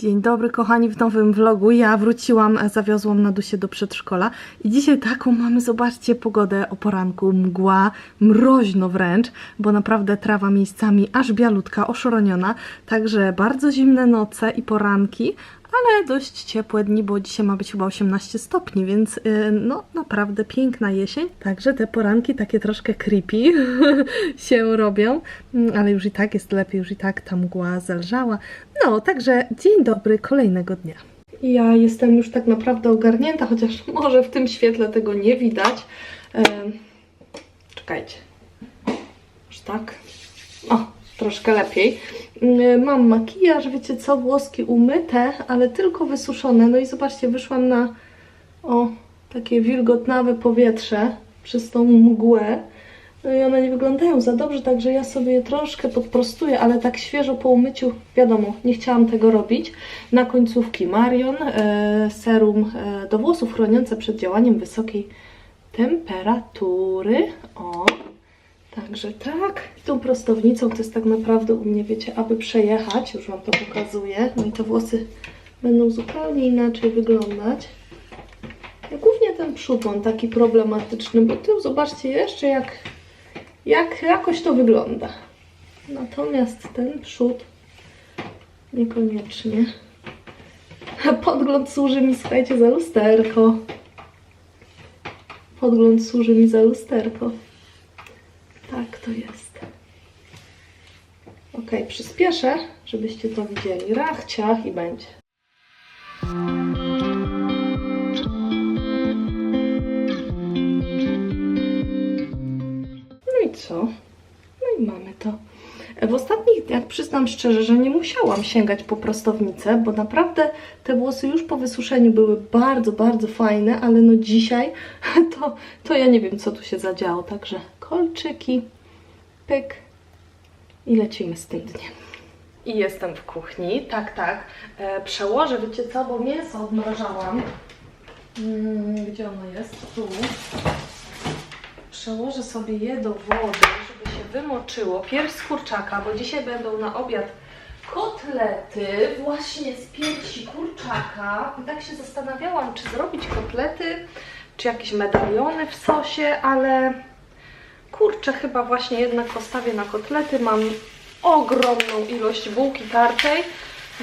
Dzień dobry kochani w nowym vlogu. Ja wróciłam, zawiozłam Nadusię do przedszkola i dzisiaj taką mamy, zobaczcie, pogodę o poranku, mgła, mroźno wręcz, bo naprawdę trawa miejscami aż bialutka, oszoroniona, także bardzo zimne noce i poranki, ale dość ciepłe dni, bo dzisiaj ma być chyba 18 stopni, więc y, no naprawdę piękna jesień. Także te poranki takie troszkę creepy się robią, Mm, ale już i tak jest lepiej, już i tak ta mgła zelżała. No, także dzień dobry kolejnego dnia. Ja jestem już tak naprawdę ogarnięta, chociaż może w tym świetle tego nie widać. Em, czekajcie. Już tak. O, troszkę lepiej. Mm, Mam makijaż, wiecie co, włoski umyte, ale tylko wysuszone. No i zobaczcie, wyszłam na o, takie wilgotnawe powietrze przez tą mgłę. No i one nie wyglądają za dobrze, także ja sobie je troszkę podprostuję, ale tak świeżo po umyciu, wiadomo, nie chciałam tego robić. Na końcówki Marion, e, serum e, do włosów chroniące przed działaniem wysokiej temperatury. O, Także tak, tą prostownicą to jest tak naprawdę u mnie, wiecie, aby przejechać, już Wam to pokazuję, no i te włosy będą zupełnie inaczej wyglądać. Ja głównie ten przód mam taki problematyczny, bo tył zobaczcie jeszcze jak, jak jakoś to wygląda. Natomiast ten przód niekoniecznie. Podgląd służy mi, słuchajcie, za lusterko. Podgląd służy mi za lusterko. To jest. Ok, przyspieszę, żebyście to widzieli. Rach, ciach i będzie. No i co? No i mamy to. W ostatnich dniach przyznam szczerze, że nie musiałam sięgać po prostownicę, bo naprawdę te włosy już po wysuszeniu były bardzo, bardzo fajne, ale no dzisiaj to, to ja nie wiem, co tu się zadziało. Także kolczyki, pyk i lecimy z tym dniem. I jestem w kuchni, tak, tak. E, przełożę, wiecie co, bo mięso odmrażałam. Mm, gdzie ono jest? Tu. Przełożę sobie je do wody, żeby się wymoczyło. Pierś z kurczaka, bo dzisiaj będą na obiad kotlety właśnie z piersi kurczaka. I tak się zastanawiałam, czy zrobić kotlety, czy jakieś medaliony w sosie, ale kurczę, chyba właśnie jednak postawię na kotlety. Mam ogromną ilość bułki tarczej,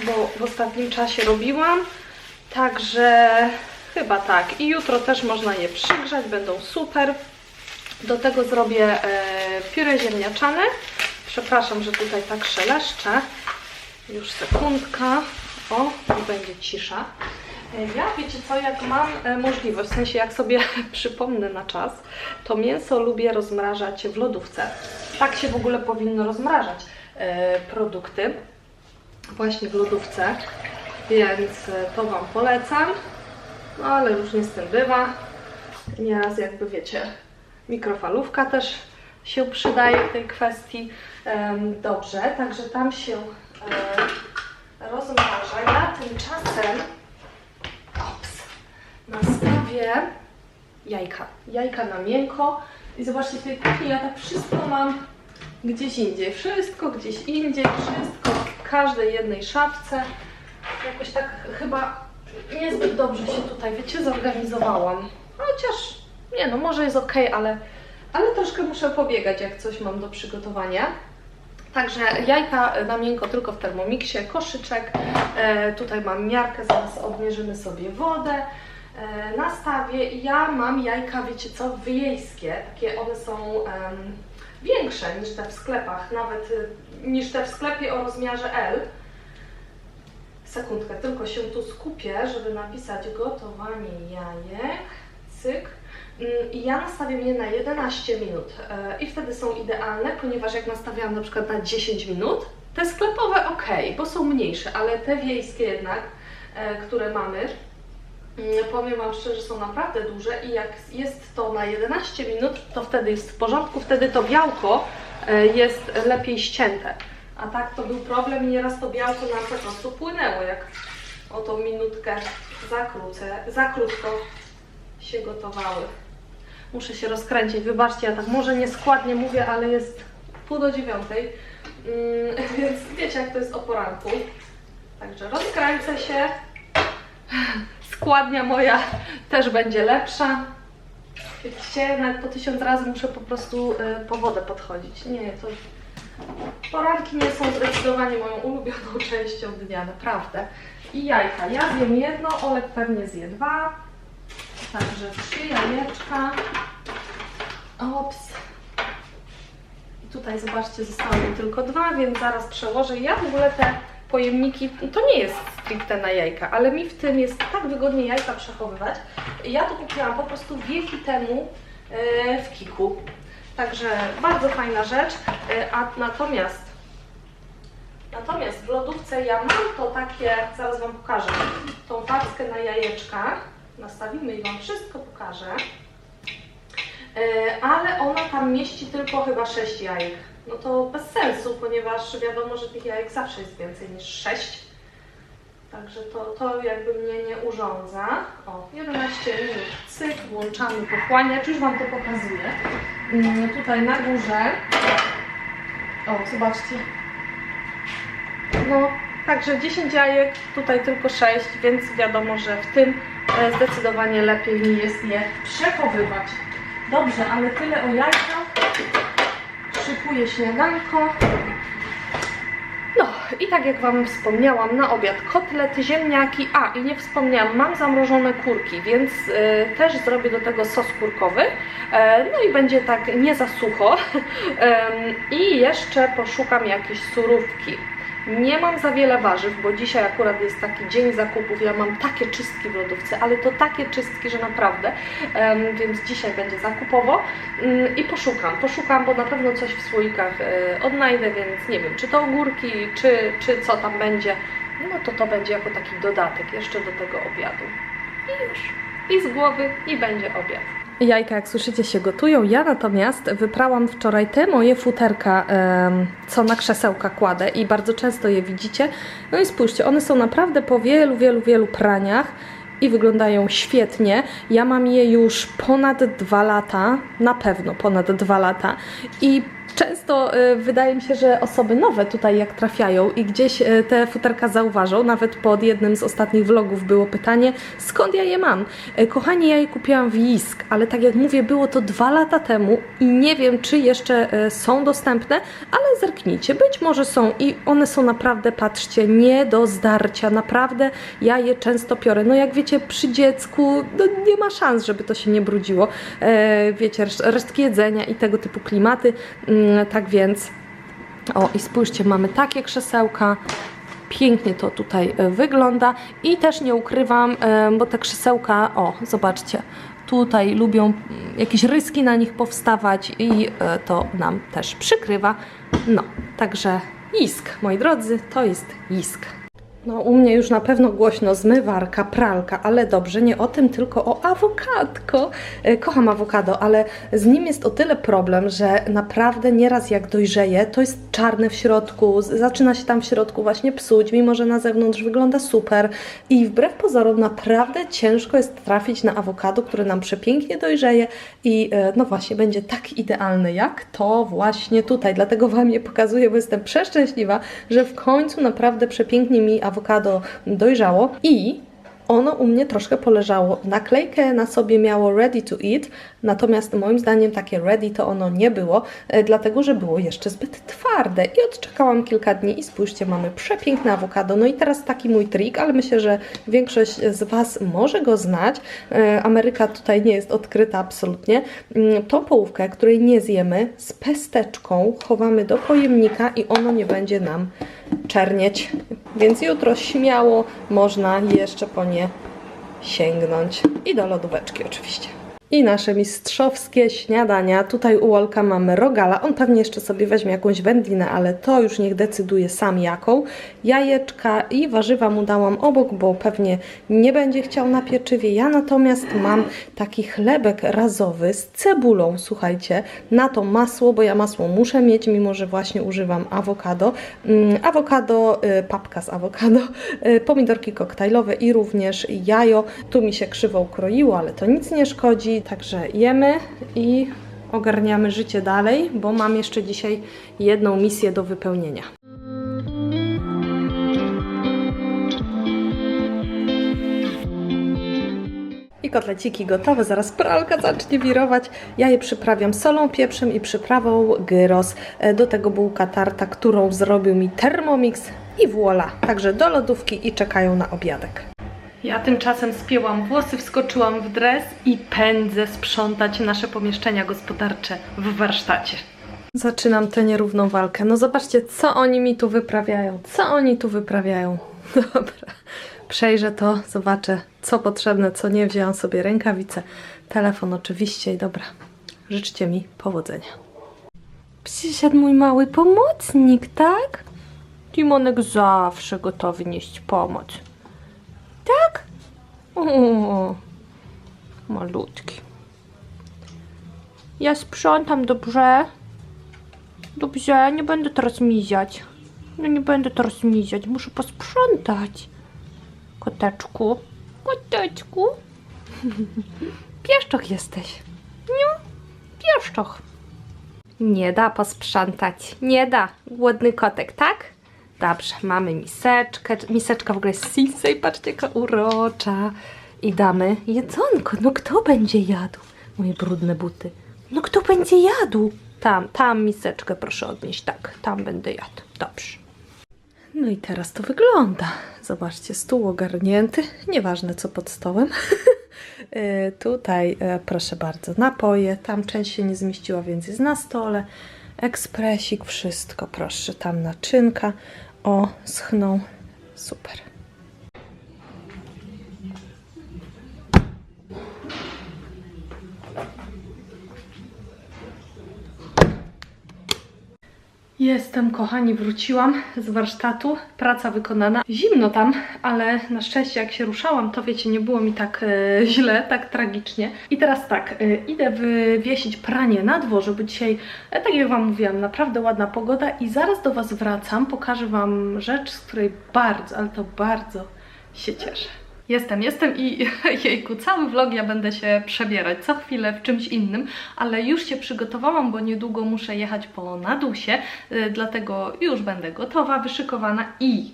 bo w ostatnim czasie robiłam. Także chyba tak. I jutro też można je przygrzać, będą super. Do tego zrobię e, pióre ziemniaczane. Przepraszam, że tutaj tak szeleszczę. Już sekundka. O, i będzie cisza. E, Ja wiecie co, jak mam e, możliwość, w sensie jak sobie przypomnę na czas, to mięso lubię rozmrażać w lodówce. Tak się w ogóle powinno rozmrażać e, produkty. Właśnie w lodówce. Więc to Wam polecam. No ale różnie z tym bywa. Nieraz jakby wiecie, mikrofalówka też się przydaje w tej kwestii. Dobrze, także tam się rozmraża. Ja tymczasem nastawię jajka. Jajka na miękko. I zobaczcie, w tej kuchni ja tak wszystko mam gdzieś indziej. Wszystko gdzieś indziej, wszystko w każdej jednej szafce. Jakoś tak chyba niezbyt dobrze się tutaj, wiecie, zorganizowałam. Chociaż, nie no, może jest ok, ale, ale troszkę muszę pobiegać, jak coś mam do przygotowania. Także jajka na miękko tylko w termomiksie, koszyczek. E, tutaj mam miarkę, zaraz odmierzymy sobie wodę. E, nastawię. Ja mam jajka, wiecie co, wiejskie. Takie one są em, większe niż te w sklepach, nawet y, niż te w sklepie o rozmiarze L. Sekundkę, tylko się tu skupię, żeby napisać gotowanie jajek. Cyk. Mm, I ja nastawiam je na 11 minut e, i wtedy są idealne, ponieważ jak nastawiałam na przykład na 10 minut, te sklepowe ok, bo są mniejsze, ale te wiejskie jednak, e, które mamy, powiem Wam szczerze, są naprawdę duże i jak jest to na 11 minut, to wtedy jest w porządku, wtedy to białko e, jest lepiej ścięte. A tak to był problem i nieraz to białko nam po prostu płynęło, jak o tą minutkę za, za krótko się gotowały. Muszę się rozkręcić, wybaczcie, ja tak może nieskładnie mówię, ale jest pół do dziewiątej, mm, więc wiecie jak to jest o poranku. Także rozkręcę się. Składnia moja też będzie lepsza. Wiecie, nawet po tysiąc razy muszę po prostu y, po wodę podchodzić. Nie, to poranki nie są zdecydowanie moją ulubioną częścią dnia, naprawdę. I jajka. Ja zjem jedno, Olek pewnie zje dwa. Także trzy jajeczka. Ops. I tutaj zobaczcie, zostało mi tylko dwa, więc zaraz przełożę. Ja w ogóle te pojemniki, to nie jest stricte na jajka, ale mi w tym jest tak wygodnie jajka przechowywać. Ja to kupiłam po prostu wieki temu e, w Kiku. Także bardzo fajna rzecz. E, A natomiast Natomiast w lodówce ja mam to takie, zaraz Wam pokażę, tą paczkę na jajeczkach. Nastawimy i Wam wszystko pokażę. E, ale ona tam mieści tylko chyba 6 jajek. No to bez sensu, ponieważ wiadomo, że tych jajek zawsze jest więcej niż 6. Także to, to jakby mnie nie urządza. O, 11 minut, cyk, włączamy pochłaniacz, już Wam to pokazuję. Mm, Tutaj na górze, o, zobaczcie. No, także 10 jajek, tutaj tylko 6, więc wiadomo, że w tym e, zdecydowanie lepiej mi jest je przechowywać. Dobrze, ale tyle o jajkach. Szykuję śniadanko. No i tak jak Wam wspomniałam, na obiad kotlety, ziemniaki, a i nie wspomniałam, mam zamrożone kurki, więc e, też zrobię do tego sos kurkowy. E, no i będzie tak nie za sucho. I jeszcze poszukam jakiejś surówki. Nie mam za wiele warzyw, bo dzisiaj akurat jest taki dzień zakupów. Ja mam takie czystki w lodówce, ale to takie czystki, że naprawdę. Więc dzisiaj będzie zakupowo Mm, i poszukam. Poszukam, bo na pewno coś w słoikach e, odnajdę, więc nie wiem, czy to ogórki, czy, czy co tam będzie. No to to będzie jako taki dodatek jeszcze do tego obiadu. I już. I z głowy, i będzie obiad. Jajka, jak słyszycie, się gotują. Ja natomiast wyprałam wczoraj te moje futerka, co na krzesełka kładę i bardzo często je widzicie. No i spójrzcie, one są naprawdę po wielu, wielu, wielu praniach i wyglądają świetnie. Ja mam je już ponad dwa lata, na pewno ponad dwa lata i Często y, wydaje mi się, że osoby nowe tutaj jak trafiają i gdzieś y, te futerka zauważą, nawet pod jednym z ostatnich vlogów było pytanie, skąd ja je mam? Y, Kochani, ja je kupiłam w Jisk, ale tak jak mówię, było to dwa lata temu i nie wiem, czy jeszcze są dostępne, ale zerknijcie, być może są i one są naprawdę, patrzcie, nie do zdarcia, naprawdę ja je często piorę. No jak wiecie, przy dziecku no, nie ma szans, żeby to się nie brudziło. E, wiecie, reszt- resztki jedzenia i tego typu klimaty, Mm, tak więc o i spójrzcie, mamy takie krzesełka. Pięknie to tutaj e, wygląda i też nie ukrywam, e, bo te krzesełka, o zobaczcie, tutaj lubią jakieś ryski na nich powstawać i e, to nam też przykrywa. No, także isk, moi drodzy, to jest isk. No, u mnie już na pewno głośno zmywarka, pralka, ale dobrze, nie o tym, tylko o awokadko. E, Kocham awokado, ale z nim jest o tyle problem, że naprawdę nieraz jak dojrzeje, to jest czarny w środku, zaczyna się tam w środku właśnie psuć, mimo że na zewnątrz wygląda super. I wbrew pozorom naprawdę ciężko jest trafić na awokado, które nam przepięknie dojrzeje i e, no właśnie będzie tak idealne jak to właśnie tutaj. Dlatego Wam je pokazuję, bo jestem przeszczęśliwa, że w końcu naprawdę przepięknie mi awokado dojrzało i ono u mnie troszkę poleżało. Naklejkę na sobie miało ready to eat, natomiast moim zdaniem takie ready to ono nie było, e, dlatego że było jeszcze zbyt twarde. I odczekałam kilka dni i spójrzcie, mamy przepiękne awokado. No i teraz taki mój trik, ale myślę, że większość z Was może go znać. E, Ameryka tutaj nie jest odkryta absolutnie. Mm, Tą połówkę, której nie zjemy, z pesteczką chowamy do pojemnika i ono nie będzie nam czernieć. Więc jutro śmiało można jeszcze po nie sięgnąć. I do lodóweczki oczywiście. I nasze mistrzowskie śniadania. Tutaj u Olka mamy rogala. On pewnie jeszcze sobie weźmie jakąś wędlinę, ale to już niech decyduje sam jaką. Jajeczka i warzywa mu dałam obok, bo pewnie nie będzie chciał na pieczywie. Ja natomiast mam taki chlebek razowy z cebulą, słuchajcie. Na to masło, bo ja masło muszę mieć, mimo że właśnie używam awokado. Mm, awokado, y, papka z awokado, y, pomidorki koktajlowe i również jajo. Tu mi się krzywo ukroiło, ale to nic nie szkodzi. Także jemy i ogarniamy życie dalej, bo mam jeszcze dzisiaj jedną misję do wypełnienia. I kotleciki gotowe, zaraz pralka zacznie wirować. Ja je przyprawiam solą, pieprzem i przyprawą gyros. E, do tego bułka tarta, którą zrobił mi Thermomix i voila. Także do lodówki i czekają na obiadek. Ja tymczasem spięłam włosy, wskoczyłam w dres i pędzę sprzątać nasze pomieszczenia gospodarcze w warsztacie. Zaczynam tę nierówną walkę. No zobaczcie, co oni mi tu wyprawiają. Co oni tu wyprawiają. Dobra. Przejrzę to, zobaczę, co potrzebne, co nie. Wzięłam sobie rękawice, telefon oczywiście i dobra. Życzcie mi powodzenia. Przyszedł mój mały pomocnik, tak? Timonek zawsze gotowy nieść pomoc. Tak? O, malutki. Ja sprzątam, dobrze? Dobrze, nie będę teraz miziać. No nie będę teraz miziać, muszę posprzątać. Koteczku, koteczku. Pieszczoch jesteś. Nie, pieszczoch. Nie da posprzątać, nie da. Głodny kotek, tak? Dobrze, mamy miseczkę. Miseczka w ogóle jest Sinsei, patrzcie jaka urocza. I damy jedzonko. No kto będzie jadł? Moje brudne buty. No kto będzie jadł? Tam, tam miseczkę proszę odnieść. Tak, tam będę jadł. Dobrze. No i teraz to wygląda. Zobaczcie, stół ogarnięty. Nieważne co pod stołem. E, Tutaj, e, proszę bardzo, napoje. Tam część się nie zmieściła, więc jest na stole. Ekspresik, wszystko, proszę. Tam naczynka. O, schną. Super. Jestem, kochani, wróciłam z warsztatu. Praca wykonana. Zimno tam, ale na szczęście jak się ruszałam, to wiecie, nie było mi tak e, źle, tak tragicznie. I teraz tak, e, idę wywiesić pranie na dworze, bo dzisiaj, e, tak jak Wam mówiłam, naprawdę ładna pogoda i zaraz do Was wracam. Pokażę Wam rzecz, z której bardzo, ale to bardzo się cieszę. Jestem, jestem i jejku, cały vlog ja będę się przebierać co chwilę w czymś innym, ale już się przygotowałam, bo niedługo muszę jechać po Nadusie, y, dlatego już będę gotowa, wyszykowana i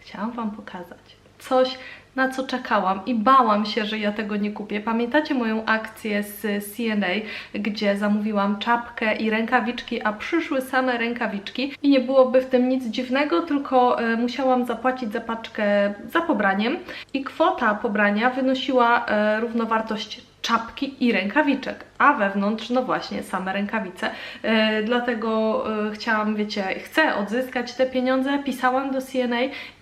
chciałam Wam pokazać coś, na co czekałam i bałam się, że ja tego nie kupię. Pamiętacie moją akcję z CNA, gdzie zamówiłam czapkę i rękawiczki, a przyszły same rękawiczki i nie byłoby w tym nic dziwnego, tylko e, musiałam zapłacić za paczkę za pobraniem i kwota pobrania wynosiła e, równowartość czapki i rękawiczek, a wewnątrz, no właśnie, same rękawice. E, dlatego e, chciałam, wiecie, chcę odzyskać te pieniądze, pisałam do CNA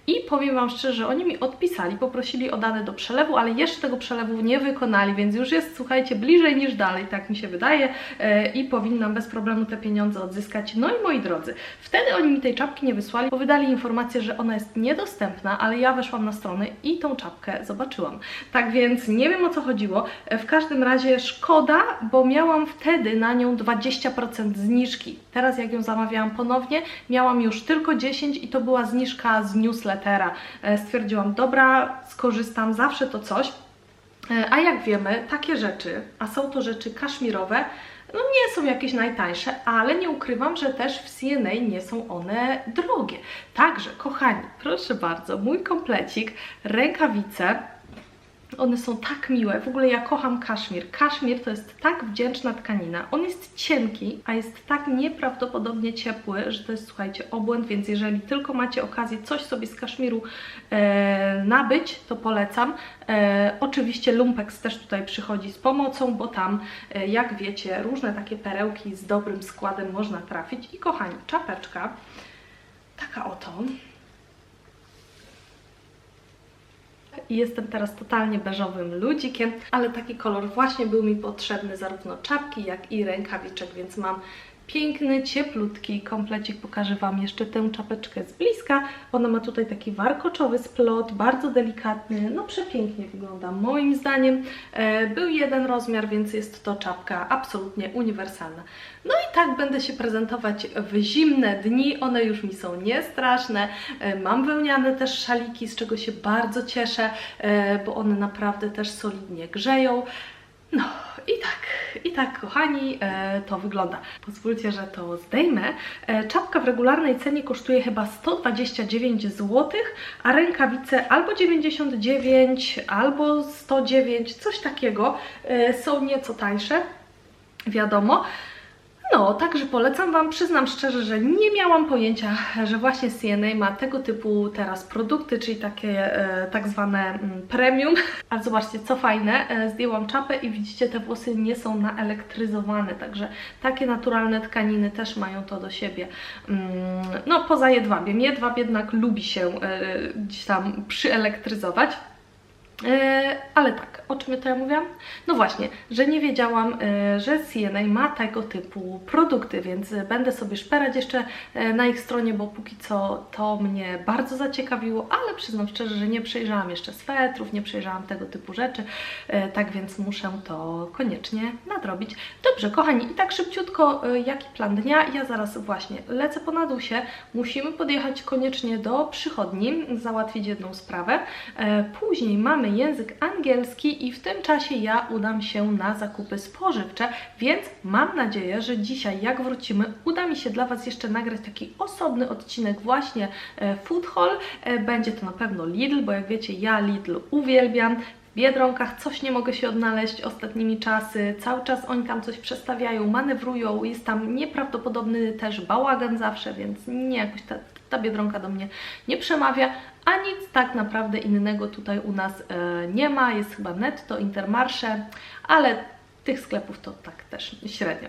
i powiem Wam szczerze, oni mi odpisali, poprosili o dane do przelewu, ale jeszcze tego przelewu nie wykonali, więc już jest, słuchajcie, bliżej niż dalej, tak mi się wydaje e, i powinnam bez problemu te pieniądze odzyskać. No i moi drodzy, wtedy oni mi tej czapki nie wysłali, bo wydali informację, że ona jest niedostępna, ale ja weszłam na stronę i tą czapkę zobaczyłam. Tak więc nie wiem o co chodziło. W każdym razie szkoda, bo miałam wtedy na nią 20% zniżki. Teraz jak ją zamawiałam ponownie, miałam już tylko 10 i to była zniżka z newslettera. E, Stwierdziłam, dobra, skorzystam, zawsze to coś. E, A jak wiemy, takie rzeczy, a są to rzeczy kaszmirowe, no nie są jakieś najtańsze, ale nie ukrywam, że też w CNA nie są one drogie. Także, kochani, proszę bardzo, mój komplecik, rękawice, one są tak miłe. W ogóle ja kocham kaszmir. Kaszmir to jest tak wdzięczna tkanina. On jest cienki, a jest tak nieprawdopodobnie ciepły, że to jest, słuchajcie, obłęd, więc jeżeli tylko macie okazję coś sobie z kaszmiru e, nabyć, to polecam. E, oczywiście Lumpex też tutaj przychodzi z pomocą, bo tam, e, jak wiecie, różne takie perełki z dobrym składem można trafić. I kochani, czapeczka, taka oto. I jestem teraz totalnie beżowym ludzikiem, ale taki kolor właśnie był mi potrzebny zarówno czapki, jak i rękawiczek, więc mam piękny, cieplutki komplecik. Pokażę Wam jeszcze tę czapeczkę z bliska. Ona ma tutaj taki warkoczowy splot, bardzo delikatny, no przepięknie wygląda moim zdaniem. E, był jeden rozmiar, więc jest to czapka absolutnie uniwersalna. No i tak będę się prezentować w zimne dni, one już mi są niestraszne. E, Mam wełniane też szaliki, z czego się bardzo cieszę, e, bo one naprawdę też solidnie grzeją. No i tak, i tak kochani, e, to wygląda. Pozwólcie, że to zdejmę. E, czapka w regularnej cenie kosztuje chyba 129 zł, a rękawice albo 99, albo 109, coś takiego. E, są nieco tańsze, wiadomo. No, także polecam Wam. Przyznam szczerze, że nie miałam pojęcia, że właśnie CNA ma tego typu teraz produkty, czyli takie e, tak zwane mm, premium. Ale zobaczcie, co fajne, e, zdjęłam czapę i widzicie, te włosy nie są naelektryzowane, także takie naturalne tkaniny też mają to do siebie. Mm, no, poza jedwabiem. Jedwab jednak lubi się e, gdzieś tam przyelektryzować. E, ale tak, o czym to ja mówiłam? No właśnie, że nie wiedziałam, e, że CNA ma tego typu produkty, więc będę sobie szperać jeszcze e, na ich stronie, bo póki co to mnie bardzo zaciekawiło, ale przyznam szczerze, że nie przejrzałam jeszcze swetrów, nie przejrzałam tego typu rzeczy, e, tak więc muszę to koniecznie nadrobić. Dobrze, kochani, i tak szybciutko, jaki plan dnia? Ja zaraz właśnie lecę po nadusie, musimy podjechać koniecznie do przychodni, załatwić jedną sprawę, później mamy język angielski i w tym czasie ja udam się na zakupy spożywcze, więc mam nadzieję, że dzisiaj jak wrócimy, uda mi się dla Was jeszcze nagrać taki osobny odcinek właśnie e, Food. E, Będzie to na pewno Lidl, bo jak wiecie ja Lidl uwielbiam. Biedronkach coś nie mogę się odnaleźć ostatnimi czasy, cały czas oni tam coś przestawiają, manewrują, jest tam nieprawdopodobny też bałagan zawsze, więc nie jakoś ta, ta Biedronka do mnie nie przemawia, a nic tak naprawdę innego tutaj u nas e, nie ma, jest chyba Netto, Intermarché, ale tych sklepów to tak też średnio.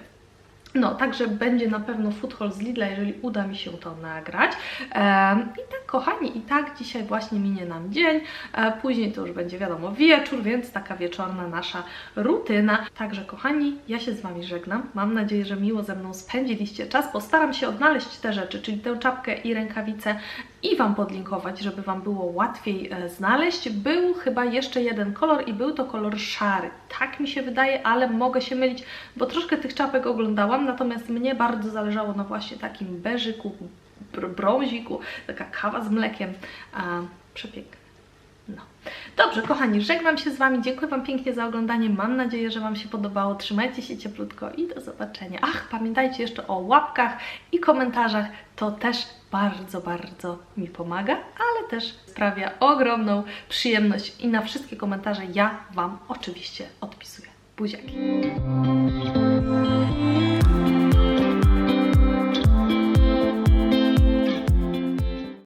No, także będzie na pewno food haul z Lidla, jeżeli uda mi się to nagrać. Em, I tak, kochani, i tak dzisiaj właśnie minie nam dzień. E, później to już będzie wiadomo wieczór, więc taka wieczorna nasza rutyna. Także, kochani, ja się z Wami żegnam. Mam nadzieję, że miło ze mną spędziliście czas. Postaram się odnaleźć te rzeczy, czyli tę czapkę i rękawice i Wam podlinkować, żeby Wam było łatwiej e, znaleźć. Był chyba jeszcze jeden kolor i był to kolor szary. Tak mi się wydaje, ale mogę się mylić, bo troszkę tych czapek oglądałam, natomiast mnie bardzo zależało na właśnie takim beżyku, br- brąziku, taka kawa z mlekiem. A, przepiękne. No. Dobrze, kochani, żegnam się z Wami. Dziękuję Wam pięknie za oglądanie. Mam nadzieję, że Wam się podobało. Trzymajcie się cieplutko i do zobaczenia. Ach, pamiętajcie jeszcze o łapkach i komentarzach. To też bardzo, bardzo mi pomaga, ale też sprawia ogromną przyjemność i na wszystkie komentarze ja Wam oczywiście odpisuję. Buziaki.